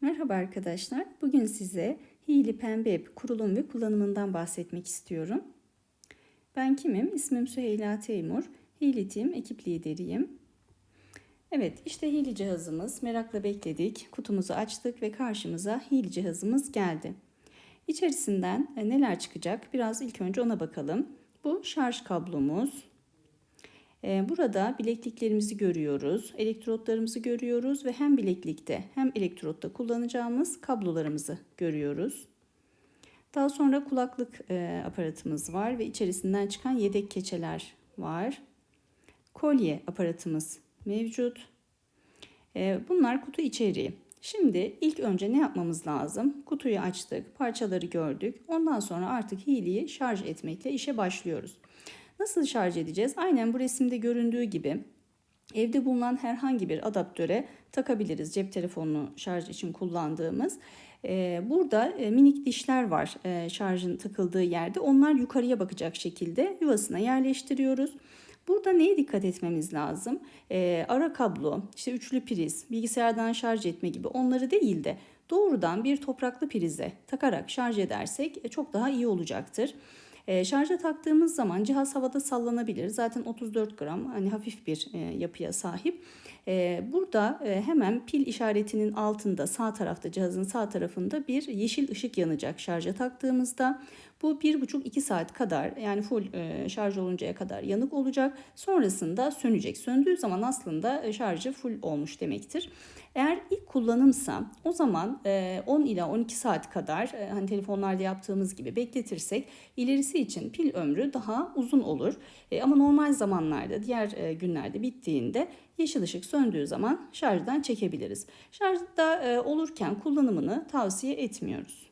Merhaba arkadaşlar. Bugün size Hili Pembe App kurulum ve kullanımından bahsetmek istiyorum. Ben kimim? İsmim Süheyla Teymur. Hili Team ekip lideriyim. Evet, işte Hili cihazımız. Merakla bekledik. Kutumuzu açtık ve karşımıza Hili cihazımız geldi. İçerisinden neler çıkacak? Biraz ilk önce ona bakalım. Bu şarj kablomuz, burada bilekliklerimizi görüyoruz, elektrotlarımızı görüyoruz ve hem bileklikte hem elektrotta kullanacağımız kablolarımızı görüyoruz. Daha sonra kulaklık e, aparatımız var ve içerisinden çıkan yedek keçeler var. Kolye aparatımız mevcut. E, bunlar kutu içeriği. Şimdi ilk önce ne yapmamız lazım? Kutuyu açtık, parçaları gördük. Ondan sonra artık hiliyi şarj etmekle işe başlıyoruz. Nasıl şarj edeceğiz? Aynen bu resimde göründüğü gibi evde bulunan herhangi bir adaptöre takabiliriz. Cep telefonunu şarj için kullandığımız. Ee, burada e, minik dişler var e, şarjın takıldığı yerde. Onlar yukarıya bakacak şekilde yuvasına yerleştiriyoruz. Burada neye dikkat etmemiz lazım? Ee, ara kablo, işte üçlü priz, bilgisayardan şarj etme gibi onları değil de doğrudan bir topraklı prize takarak şarj edersek e, çok daha iyi olacaktır. E, şarja taktığımız zaman cihaz havada sallanabilir. Zaten 34 gram hani hafif bir e, yapıya sahip. E, burada e, hemen pil işaretinin altında sağ tarafta cihazın sağ tarafında bir yeşil ışık yanacak şarja taktığımızda. Bu 1,5-2 saat kadar yani full e, şarj oluncaya kadar yanık olacak. Sonrasında sönecek. Söndüğü zaman aslında e, şarjı full olmuş demektir. Eğer ilk kullanımsa o zaman 10 e, ila 12 saat kadar hani telefonlarda yaptığımız gibi bekletirsek ilerisi için pil ömrü daha uzun olur. Ama normal zamanlarda diğer günlerde bittiğinde yeşil ışık söndüğü zaman şarjdan çekebiliriz. Şarjda olurken kullanımını tavsiye etmiyoruz.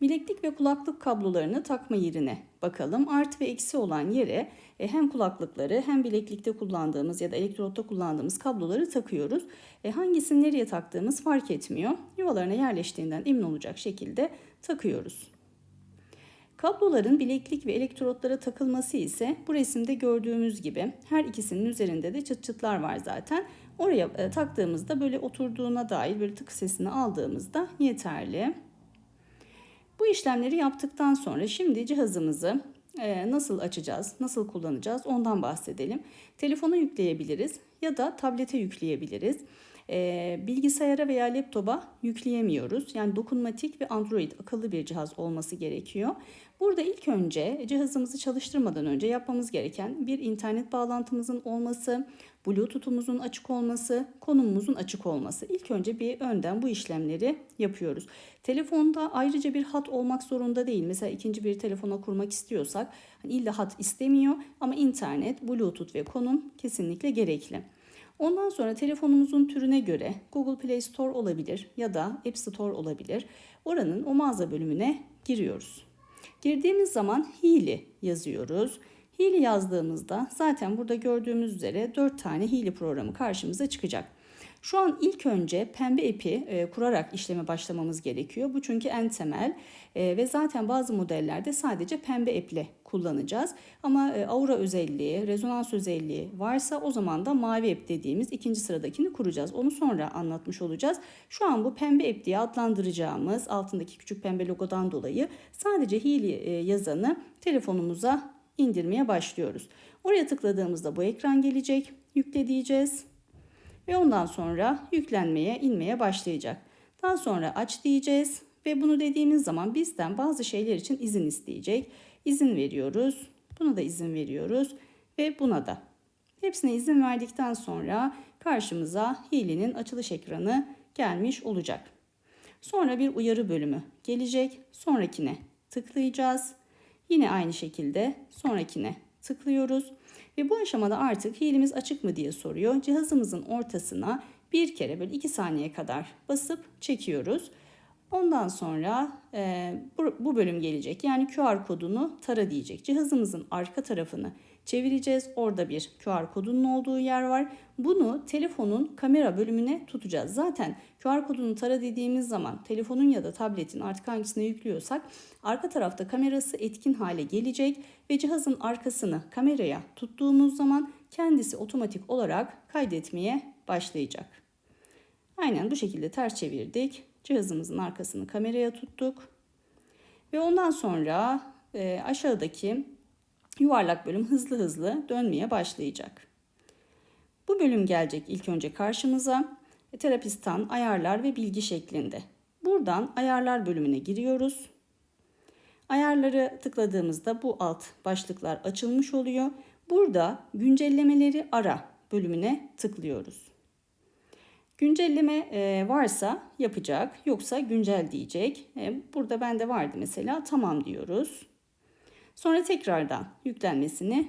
Bileklik ve kulaklık kablolarını takma yerine bakalım. Artı ve eksi olan yere e, hem kulaklıkları hem bileklikte kullandığımız ya da elektrotta kullandığımız kabloları takıyoruz. E, hangisini nereye taktığımız fark etmiyor. Yuvalarına yerleştiğinden emin olacak şekilde takıyoruz. Kabloların bileklik ve elektrotlara takılması ise bu resimde gördüğümüz gibi her ikisinin üzerinde de çıt çıtlar var zaten. Oraya e, taktığımızda böyle oturduğuna dair bir tık sesini aldığımızda yeterli. Bu işlemleri yaptıktan sonra şimdi cihazımızı e, nasıl açacağız, nasıl kullanacağız ondan bahsedelim. Telefona yükleyebiliriz ya da tablete yükleyebiliriz. E, bilgisayara veya laptopa yükleyemiyoruz. Yani dokunmatik ve Android akıllı bir cihaz olması gerekiyor. Burada ilk önce cihazımızı çalıştırmadan önce yapmamız gereken bir internet bağlantımızın olması, Bluetooth'umuzun açık olması, konumumuzun açık olması. İlk önce bir önden bu işlemleri yapıyoruz. Telefonda ayrıca bir hat olmak zorunda değil. Mesela ikinci bir telefona kurmak istiyorsak hani illa hat istemiyor ama internet, Bluetooth ve konum kesinlikle gerekli. Ondan sonra telefonumuzun türüne göre Google Play Store olabilir ya da App Store olabilir. Oranın o mağaza bölümüne giriyoruz. Girdiğimiz zaman Hili yazıyoruz. Hili yazdığımızda zaten burada gördüğümüz üzere 4 tane Hili programı karşımıza çıkacak. Şu an ilk önce pembe epi e, kurarak işleme başlamamız gerekiyor. Bu çünkü en temel e, ve zaten bazı modellerde sadece pembe eple kullanacağız. Ama e, aura özelliği, rezonans özelliği varsa o zaman da mavi ep dediğimiz ikinci sıradakini kuracağız. Onu sonra anlatmış olacağız. Şu an bu pembe ep diye adlandıracağımız altındaki küçük pembe logodan dolayı sadece hili e, yazanı telefonumuza indirmeye başlıyoruz. Oraya tıkladığımızda bu ekran gelecek. Yükle diyeceğiz ve ondan sonra yüklenmeye, inmeye başlayacak. Daha sonra aç diyeceğiz ve bunu dediğimiz zaman bizden bazı şeyler için izin isteyecek. İzin veriyoruz. Buna da izin veriyoruz ve buna da. Hepsine izin verdikten sonra karşımıza Hili'nin açılış ekranı gelmiş olacak. Sonra bir uyarı bölümü gelecek. Sonrakine tıklayacağız. Yine aynı şekilde sonrakine tıklıyoruz. Ve bu aşamada artık hilimiz açık mı diye soruyor. Cihazımızın ortasına bir kere böyle 2 saniye kadar basıp çekiyoruz. Ondan sonra e, bu, bu bölüm gelecek. Yani QR kodunu tara diyecek. Cihazımızın arka tarafını çevireceğiz. Orada bir QR kodunun olduğu yer var. Bunu telefonun kamera bölümüne tutacağız. Zaten QR kodunu tara dediğimiz zaman telefonun ya da tabletin artık hangisine yüklüyorsak arka tarafta kamerası etkin hale gelecek ve cihazın arkasını kameraya tuttuğumuz zaman kendisi otomatik olarak kaydetmeye başlayacak. Aynen bu şekilde ters çevirdik. Cihazımızın arkasını kameraya tuttuk. Ve ondan sonra e, aşağıdaki yuvarlak bölüm hızlı hızlı dönmeye başlayacak. Bu bölüm gelecek ilk önce karşımıza. E, terapistan ayarlar ve bilgi şeklinde. Buradan ayarlar bölümüne giriyoruz. Ayarları tıkladığımızda bu alt başlıklar açılmış oluyor. Burada güncellemeleri ara bölümüne tıklıyoruz. Güncelleme e, varsa yapacak, yoksa güncel diyecek. E, burada bende vardı mesela tamam diyoruz. Sonra tekrardan yüklenmesini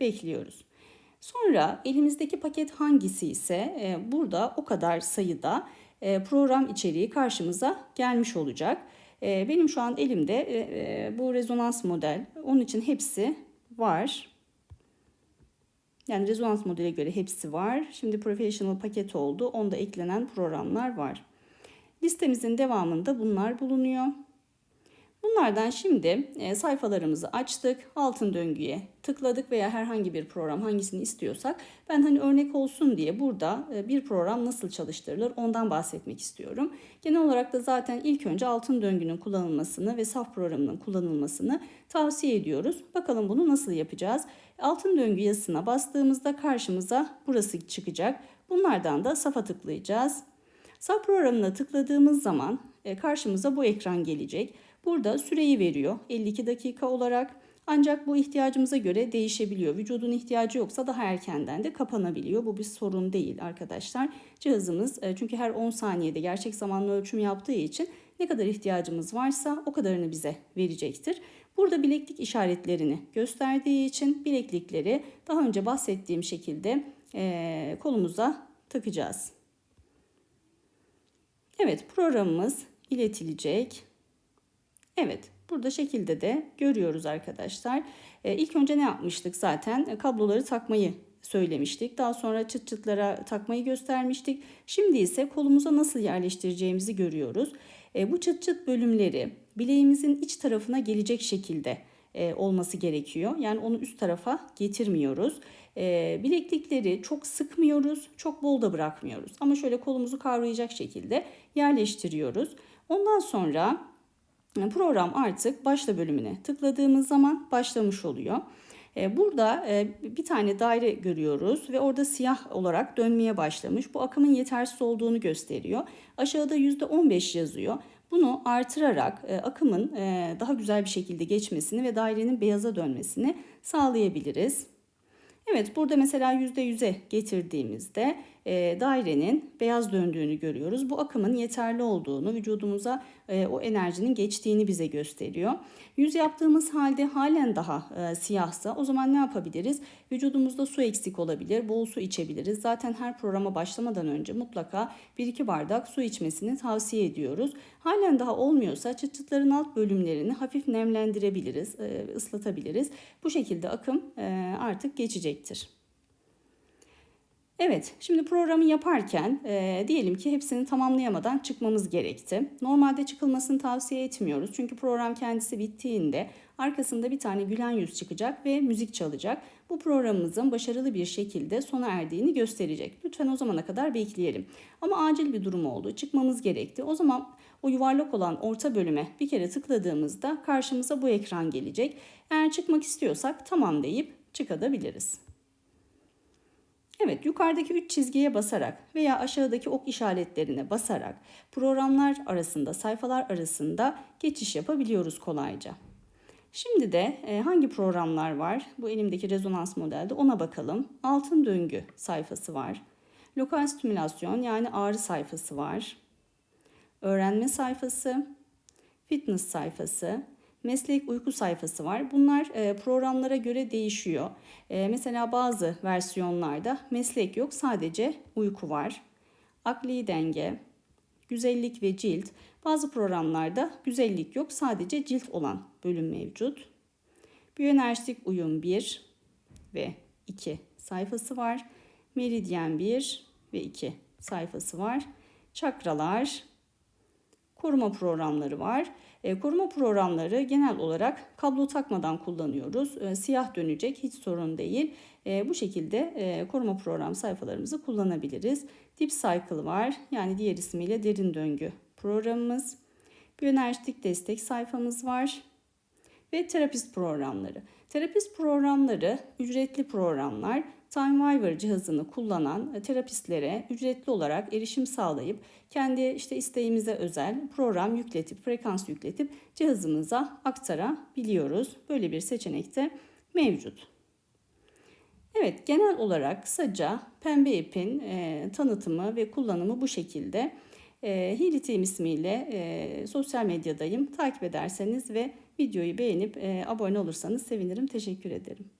bekliyoruz. Sonra elimizdeki paket hangisi ise e, burada o kadar sayıda program içeriği karşımıza gelmiş olacak. Benim şu an elimde bu rezonans model. Onun için hepsi var. Yani rezonans modele göre hepsi var. Şimdi professional paket oldu. Onda eklenen programlar var. Listemizin devamında bunlar bulunuyor. Bunlardan şimdi e, sayfalarımızı açtık. Altın döngüye tıkladık veya herhangi bir program hangisini istiyorsak ben hani örnek olsun diye burada e, bir program nasıl çalıştırılır ondan bahsetmek istiyorum. Genel olarak da zaten ilk önce altın döngünün kullanılmasını ve saf programının kullanılmasını tavsiye ediyoruz. Bakalım bunu nasıl yapacağız? Altın döngü yazısına bastığımızda karşımıza burası çıkacak. Bunlardan da safa tıklayacağız. Saf programına tıkladığımız zaman e, karşımıza bu ekran gelecek. Burada süreyi veriyor 52 dakika olarak. Ancak bu ihtiyacımıza göre değişebiliyor. Vücudun ihtiyacı yoksa daha erkenden de kapanabiliyor. Bu bir sorun değil arkadaşlar. Cihazımız e, çünkü her 10 saniyede gerçek zamanlı ölçüm yaptığı için ne kadar ihtiyacımız varsa o kadarını bize verecektir. Burada bileklik işaretlerini gösterdiği için bileklikleri daha önce bahsettiğim şekilde e, kolumuza takacağız. Evet programımız iletilecek. Evet burada şekilde de görüyoruz arkadaşlar. E, ilk önce ne yapmıştık zaten? E, kabloları takmayı söylemiştik. Daha sonra çıt çıtlara takmayı göstermiştik. Şimdi ise kolumuza nasıl yerleştireceğimizi görüyoruz. E, bu çıt çıt bölümleri bileğimizin iç tarafına gelecek şekilde e, olması gerekiyor. Yani onu üst tarafa getirmiyoruz. E, bileklikleri çok sıkmıyoruz, çok bol da bırakmıyoruz. Ama şöyle kolumuzu kavrayacak şekilde yerleştiriyoruz. Ondan sonra program artık başla bölümüne tıkladığımız zaman başlamış oluyor. E, burada e, bir tane daire görüyoruz ve orada siyah olarak dönmeye başlamış. Bu akımın yetersiz olduğunu gösteriyor. Aşağıda %15 yazıyor. Bunu artırarak e, akımın daha güzel bir şekilde geçmesini ve dairenin beyaza dönmesini sağlayabiliriz. Evet burada mesela %100'e getirdiğimizde e, dairenin beyaz döndüğünü görüyoruz. Bu akımın yeterli olduğunu, vücudumuza e, o enerjinin geçtiğini bize gösteriyor. Yüz yaptığımız halde halen daha e, siyahsa o zaman ne yapabiliriz? Vücudumuzda su eksik olabilir, bol su içebiliriz. Zaten her programa başlamadan önce mutlaka 1-2 bardak su içmesini tavsiye ediyoruz. Halen daha olmuyorsa çıt çıtların alt bölümlerini hafif nemlendirebiliriz, ıslatabiliriz. Bu şekilde akım artık geçecektir. Evet, şimdi programı yaparken e, diyelim ki hepsini tamamlayamadan çıkmamız gerekti. Normalde çıkılmasını tavsiye etmiyoruz. Çünkü program kendisi bittiğinde arkasında bir tane gülen yüz çıkacak ve müzik çalacak. Bu programımızın başarılı bir şekilde sona erdiğini gösterecek. Lütfen o zamana kadar bekleyelim. Ama acil bir durum oldu, çıkmamız gerekti. O zaman o yuvarlak olan orta bölüme bir kere tıkladığımızda karşımıza bu ekran gelecek. Eğer çıkmak istiyorsak tamam deyip çıkabiliriz. Evet yukarıdaki 3 çizgiye basarak veya aşağıdaki ok işaretlerine basarak programlar arasında sayfalar arasında geçiş yapabiliyoruz kolayca. Şimdi de e, hangi programlar var? Bu elimdeki rezonans modelde ona bakalım. Altın döngü sayfası var. Lokal stimülasyon yani ağrı sayfası var. Öğrenme sayfası, fitness sayfası, meslek uyku sayfası var. Bunlar e, programlara göre değişiyor. E, mesela bazı versiyonlarda meslek yok sadece uyku var. Akli denge, güzellik ve cilt. Bazı programlarda güzellik yok sadece cilt olan bölüm mevcut. Biyoenerjik uyum 1 ve 2 sayfası var. Meridyen 1 ve 2 sayfası var. Çakralar, koruma programları var. E, koruma programları genel olarak kablo takmadan kullanıyoruz. E, siyah dönecek hiç sorun değil. E, bu şekilde koruma program sayfalarımızı kullanabiliriz. Deep Cycle var. Yani diğer ismiyle derin döngü programımız. Biyoenerjitik destek sayfamız var. Ve terapist programları. Terapist programları ücretli programlar. TimeWiver cihazını kullanan e, terapistlere ücretli olarak erişim sağlayıp kendi işte isteğimize özel program yükletip frekans yükletip cihazımıza aktarabiliyoruz. Böyle bir seçenek de mevcut. Evet genel olarak kısaca pembe ipin e, tanıtımı ve kullanımı bu şekilde. E, Hili Team ismiyle e, sosyal medyadayım. Takip ederseniz ve videoyu beğenip e, abone olursanız sevinirim. Teşekkür ederim.